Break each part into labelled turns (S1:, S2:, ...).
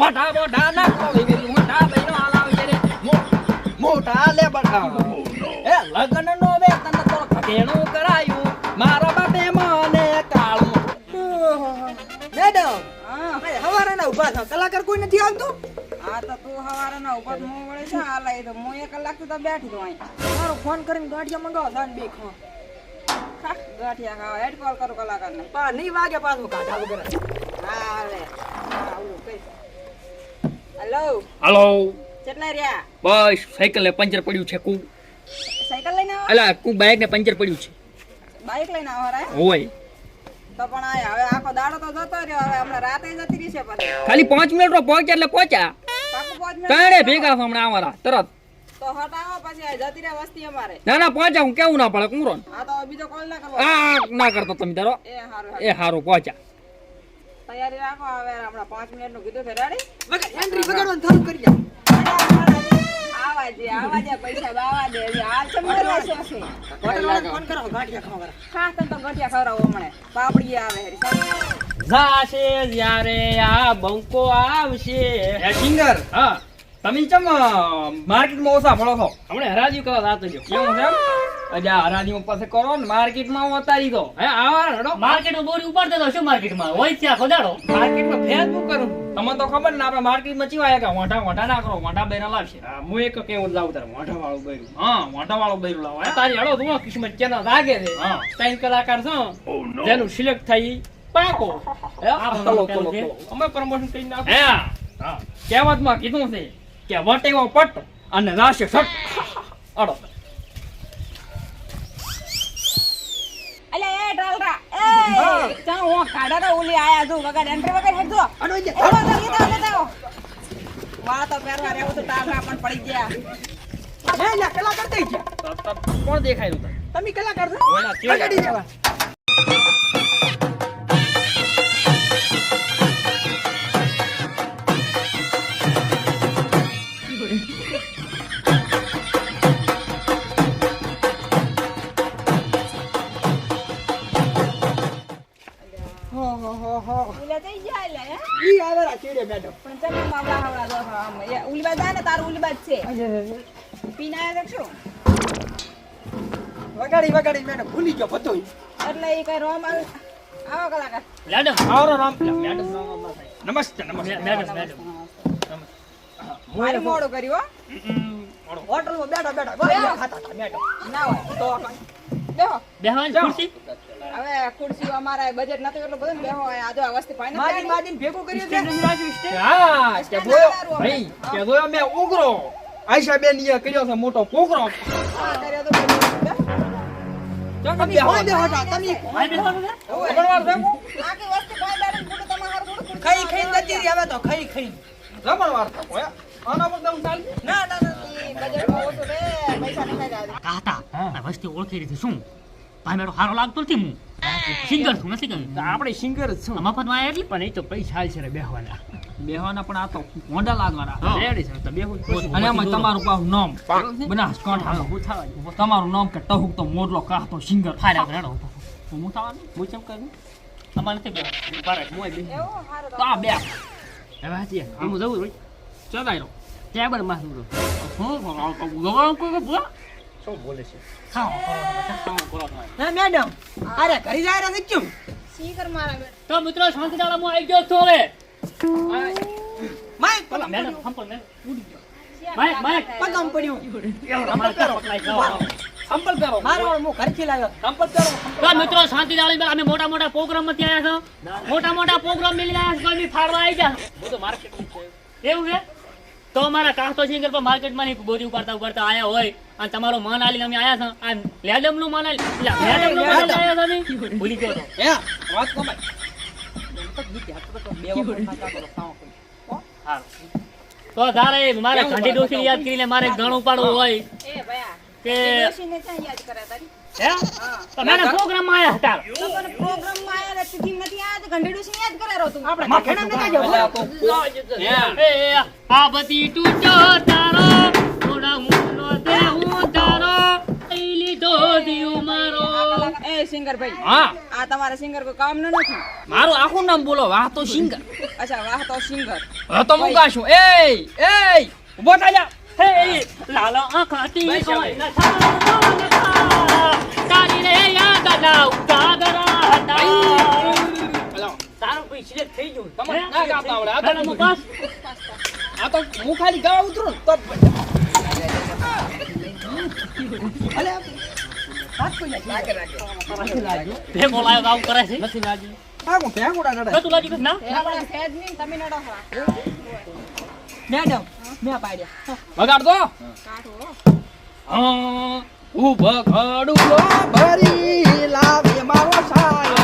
S1: મોટા મોટા વેલી મોટા બહેનો હલાવી રે મોટા લે બડા એ લગ્ન નો વેતન તો ઘટેણું કરાયું. મારા બાપે મને કાળું
S2: મેડમ
S3: હા
S2: હવારાના ઊભા થા કલાકાર કોઈ નથી આવતું?
S3: આ તો તું હવારના ઊભા મો વળે છે આ લઈ તો હું એક કલાક તો બેઠી દઉં અહીં.
S2: મારો ફોન કરીને ગાંઠિયા મંગાવો દાન બે ખો
S3: ગાંઠિયા ખાવા. હેડ કોલ કરો કલાકારને.
S2: પા નહીં વાગે પાછું કાઢા વગર.
S3: હા હા, કઈ હેલો
S1: હલો
S3: કેટલા રહ્યા?
S1: બસ સાયકલ ને પંચર પડ્યું છે કુ.
S3: સાયકલ લઈને આવો?
S1: અલા કુ બાઇક ને પંચર પડ્યું છે.
S3: બાઇક લઈને આવો રે
S1: હોય.
S3: તો પણ આ હવે આખો દાડો તો જતો રહ્યો હવે હમણાં રાતે જતી રહી છે પછી.
S1: ખાલી પાંચ મિનિટમાં પહોંચ્યા એટલે પહોંચ્યા. તાણે ભેગા હમણાં અમારા તરત.
S3: તો હટાવો પછી આ જતી રહે વસ્તી અમારે.
S1: ના ના પહોંચ્યા હું કેવું ના પડે કુમરો
S3: આ તો બીજો કોલ ના કરવો.
S1: આ ના કરતો તમે તારો.
S3: એ હારું.
S1: એ હારું પહોંચ્યા.
S3: તૈયારી રાખો. હવે હમણાં પાંચ મિનિટનું કીધું છે રેડી
S2: વગર એન્ટ્રી વગાડવાનું થરું કરી દે
S3: આવા દે આવા દે પૈસા બાવા દે. હજી હાલ છે મને રહેશે છે?
S2: હોટલવાળાને ફોન કરો ગાંઠિયા ખાવા
S3: ખાસ તને તો ગઠિયા ખવડાવો હમણે. પાપડી આવે
S1: જાશે જ્યારે આ બંકો આવશે.
S4: સિંગર
S1: હા.
S4: તમે ચમ માર્કેટમાં ઓછા મળો છો?
S1: હમણે હરાજી કરવા જાતો જો
S4: કેવું છે એમ?
S1: અજા હરાજી પાસે કરો ને માર્કેટમાં હું અતારી દો હે આવા રડો.
S5: માર્કેટમાં બોરી ઉપાડતો તો શું માર્કેટમાં? હોય ત્યાં ખોદાડો.
S1: માર્કેટમાં ફેસબુક કરું? તમને તો ખબર ને આપણે માર્કેટમાં ચીવાય કે મોઢા મોઢા ના કરો મોઢા બૈરા લાવશે.
S4: હું એક કેવું લાવું તારે મોઢા વાળું બૈરું.
S1: હા મોઢા વાળો બૈરું લાવો તારી હળો તું કિસ્મત ચેનલ લાગે છે.
S4: હા.
S1: ત્રણ કલાકાર છો જેનું સિલેક્ટ થઈ પાકો. અમે પ્રમોશન કરી નાખો. હા. કહેવતમાં કીધું છે કે વટેવો પટ અને રાશે સટ અડો
S3: અલ્યા એ હું ઓલી આયા જો વગર એન્ટ્રી વગર હેડ જો.
S2: અડો જે
S3: ઓલો તો લીધો પહેરવા રહેવું તો ડાલરા પણ પડી ગયા.
S2: હે લ્યા કલાકાર થઈ ગયા
S1: તો- તો કોણ દેખાયું
S2: તમે કલાકાર છો?
S1: ઓલા કેવા?
S2: વગાડી ચેડે
S3: પણ ચલો માવડા હવડા જો આમ. એ જાય ને તારું ઉલી બાજ છે. પીના
S2: વગાડી વગાડી મેડમ ભૂલી ગયો બધું.
S3: એટલે એ કઈ રોમ આવ કલાકાર
S5: મેડમ.
S1: આવરો રામ. મેડમ. નામ ના થાય. નમસ્તે. નમસ્તે
S5: મેડમ મેડમ.
S3: મારી મોડું કર્યું
S2: હોટલમાં બેઠા બેઠા. ખાતા મેડમ.
S3: ના હોય. તો
S5: બેહવાની ખુરશી?
S3: હવે ખુરશીઓ અમારા બજેટ નથી એટલું બધું બેહો આજો આ વસ્તી ફાઇનલ
S2: માજી માજીને ભેગું કર્યું છે.
S1: હા કે
S3: લગાડવું
S1: ભાઈ કે જોયો મે ઉગરો. આયશા બેન ઈએ કર્યો છે મોટો કોકરો હા
S3: કર્યો તો
S2: તમે
S1: કે
S2: બેહો તમે
S5: મારે બેહવાનું છે.
S1: જમણવાર છે
S3: આખી વસ્તી ફાઇનલ ને ખોટું તમારે
S2: ખાઈ ખાઈ જતી હવે તો ખાઈ ખાઈ.
S1: જમણવાર છે ઓય આના પર દમ ચાલ
S2: ના ના ના
S3: ઈ ઓછું રે પૈસા નહીં જાય.
S5: કાતા વસ્તી ઓળખી રીતે શું? ભાઈ મેળો સારો લાગતો નથી હું. સિંગર છું નથી કહ્યું
S1: આપણે સિંગર છું.
S5: મફતમાં માં એટલે?
S1: પણ એ તો પૈસા છે ને બેહવાના. બેહવાના પણ આ તો મોઢા લાગવાના. રેડી છે તો.
S5: ઓછું
S1: અને
S5: ઓછું
S1: તમારું પાછું નામ. બનાસકાંઠા તમારું નામ કે ટહુક તો મોરલો કાહતો સિંગર.
S5: ફાડ્યા રેડો
S1: હું થવાનું હું ચમ કરું?
S5: અમારે નથી બેહવાનું. પારે
S1: મોય બે તો. આ બે હવે હાચી
S5: હું જવું રોઈ
S1: ચલાઈ રહો.
S5: ટેબલમાં તો હું ગવાણ કોઈ બોલા
S1: શું બોલે છે?
S5: ખાઓ ખાઓ કરો
S2: હે મેડમ અરે ઘરી જાય રહ્યા છે સી
S3: કર મારા બેન
S5: તો મિત્રો શાંતિદાળામાં આવી ગયો છું હવે.
S2: માય
S5: બોલા મેડમ સંપલ મેડમ. ઉડી ગયો. માય માય
S2: પગમ પડ્યું
S1: સંપલ કરો.
S2: મારો હું ઘરથી લાવ્યો.
S1: સંપલ કરો
S5: તો મિત્રો શાંતિદાળી અમે મોટા મોટા પ્રોગ્રામમાંથી આવ્યા છો મોટા મોટા પ્રોગ્રામ મિલી આવ્યા છો કોઈ ફાળવા આવી ગયા
S1: બધું માર્કેટ
S5: એવું છે? તો અમારા કાસ્તો સિંગર પર માર્કેટમાં બોરી ઉપાડતા ઉપાડતા આયા હોય. અને તમારો મન આલી અમે આયા છો આ લેડમનું મન આલી મેડમનું મન આયા છો અમે? ભૂલી ગયો તો
S1: હે વાત
S5: કો. તો તારે મારે ઘંટી ડોસી યાદ કરીને મારે ઘણું ઉપાડવું હોય
S3: એ ભયા
S5: કે
S3: યાદ કરે તારી
S5: હે તો મેડમ આયા હતા
S3: તો તને આયા ને તિથિ નથી આયા તો ઘંટી યાદ કરે રહો તું
S2: આપણે માખેડા નતા જવું
S5: આ બધી તૂટો તારો થોડા હું તારો લઈ લીધો દિયો મારો.
S3: એ સિંગર ભાઈ
S1: હા.
S3: આ તમારા સિંગર કોઈ કામ નથી?
S1: મારું આખું નામ બોલો વાહ તો સિંગર.
S3: અચ્છા વાહ તો સિંગર.
S1: હવે તો હું ગાશું. એ એ ઊભો થઈ જા.
S5: હે લાલો
S1: ભાઈ,
S5: કોઈ તારી રે યાદ ના ઉજાગરા હતા.
S1: હલો.
S5: તારું થઈ ગયું.
S1: તમને ના ગાતા આવડે. આ તો
S5: હું પાસ.
S1: આ તો હું ખાલી ગાવા ઉતરું તો
S2: અલે
S5: ભેગો લાયો કામ કરે છે
S1: નથી ભરી લાવે મારો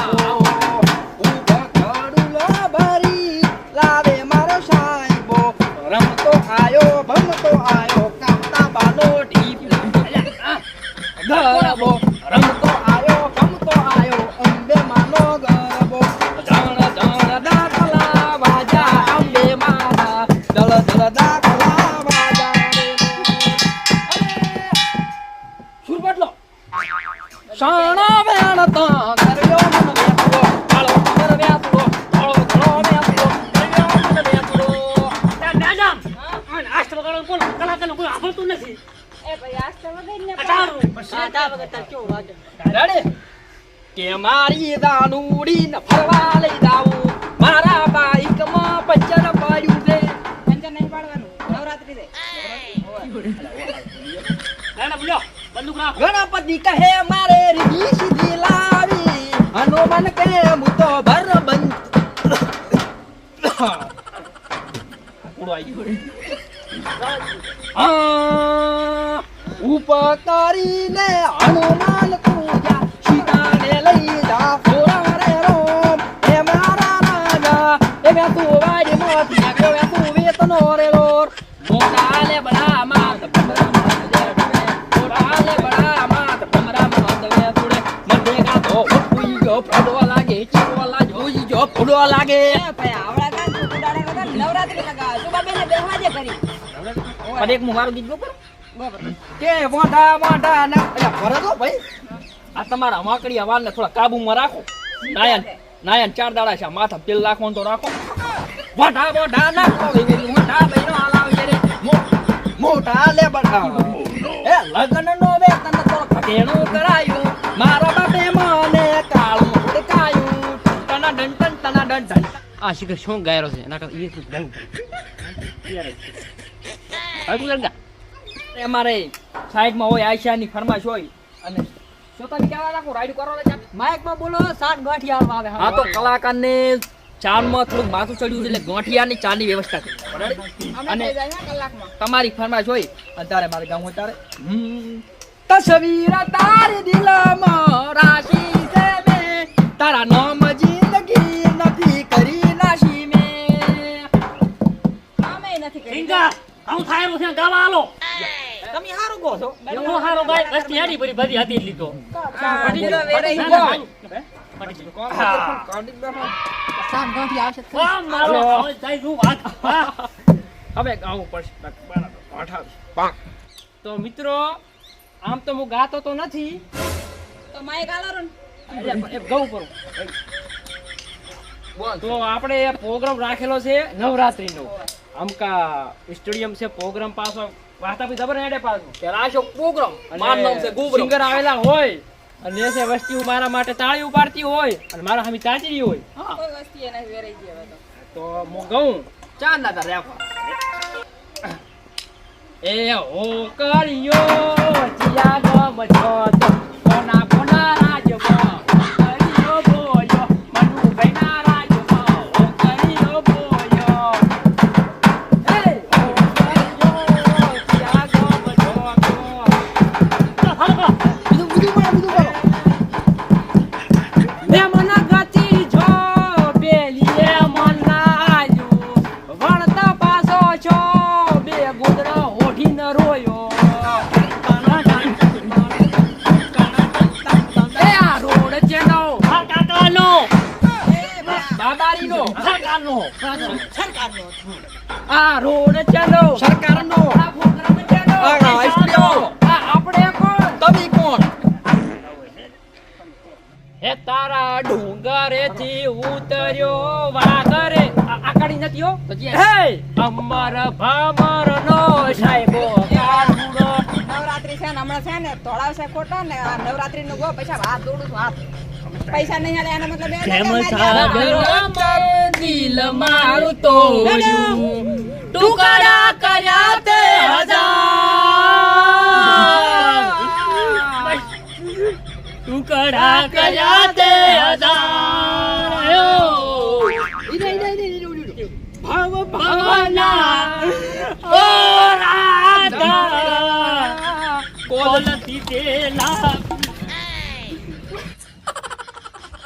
S5: નથી
S3: એ ભાઈ આજ તો વગર ને
S1: કે મારી દાનુડી ને ફરવા લઈ જાવું મારા બાઈકમાં પંચર
S3: પંચર નહીં પાડવાનું. નવરાત્રી દે.
S1: ગણપતિ કહે મારે રીધી સીધી લાવી. હનુમાન કહે હું તો ભર બંધ ઉપકારીને હનુમાન દે
S3: કરી
S1: પણ એક મારું ગીત ગયો કે મોઢા મોઢા ના ભરે તો ભાઈ. આ તમારા માકડી અવાજને થોડા કાબુમાં રાખો. નાયન નાયન ચાર દાડા છે. માથા તેલ રાખો તો રાખો. મોઢા મોઢા વેલી મોઢા બૈરો હલાવજે રે. મો- મોઢા લે બડા એ લગન નો વેતન તો ઘટેણું કરાયું. આ શીખર શું ગાયરો છે એના કરતા એ ગાયું હવે તું ગંગા અમારે સાઈડમાં હોય આયશાની ફરમાશ હોય અને શું તમે કહેવા રાખો રાઈડ કરો ને
S2: માઇકમાં બોલો સાત ગાંઠિયા આવે
S1: હા તો કલાકારને ચારમાં થોડુંક માથું ચડ્યું છે એટલે ગોઠિયાની ચાની વ્યવસ્થા કરી અને તમારી ફરમાશ હોય અત્યારે મારે ગામ તારે તસવીર તારી દિલમાં રાશી છે તારા નામ
S5: સિંગર હું થાયરું છે ગાવા આલો.
S2: તમે હારો કહો છો.
S5: હું હારો ગાય વસ્તી હારી ભરી બધી હતી લીધો.
S3: પડી તો વેરાઈ
S5: પડી
S3: ગયો.
S5: ના, હા.
S2: સામ ગાંઠિયા આવશે
S5: વાહ, મારો? જાય હું વાત?
S1: હવે ગાવું પડશે. અઠાવીસ તો મિત્રો આમ તો હું ગાતો તો નથી.
S3: તો માય આલો રો ને.
S1: ગાવું કરું તો આપણે પ્રોગ્રામ રાખેલો છે નવરાત્રીનો. આમકા સ્ટેડિયમ છે પ્રોગ્રામ પાછો વાતા બી દબર હેડે પાછો. કે રાશો પ્રોગ્રામ મારું નામ છે ગોબરો સિંગર આવેલા હોય અને એસે વસ્તી મારા માટે તાળી ઉપાડતી હોય અને મારા હામી ચાચી હોય.
S3: કોઈ વસ્તી એને વેરાઈ ગઈ હવે તો.
S1: તો હું કહું ચાર ના તારે એ હો કર્યો ચિયા ગમ છો બાબારીનો
S5: સરકારનો.
S1: આ રોડ ચાલો. સરકારનો. આ પ્રોગ્રામ ચેનો
S2: આ રાષ્ટ્રીય.
S1: આ આપણે કોણ? તમે કોણ?
S2: હે તારા ડુંગરેથી ઉતર્યો વાગરે આ આ નથી હો. હે? અમર ભામર નો સાહેબો
S3: નવરાત્રી છે ને હમણાં છે ને તોળાવશે ખોટો ને આ નવરાત્રી નું ગો પૈસા હાથ દોડું છું હાથ. પૈસા નહીં હાલે એનો મતલબ
S5: જેમ
S3: મારી
S5: દિલ મારું તોડ્યું ટુકડા કર્યા તે હજાર. ટુકડા કર્યા તે હજાર.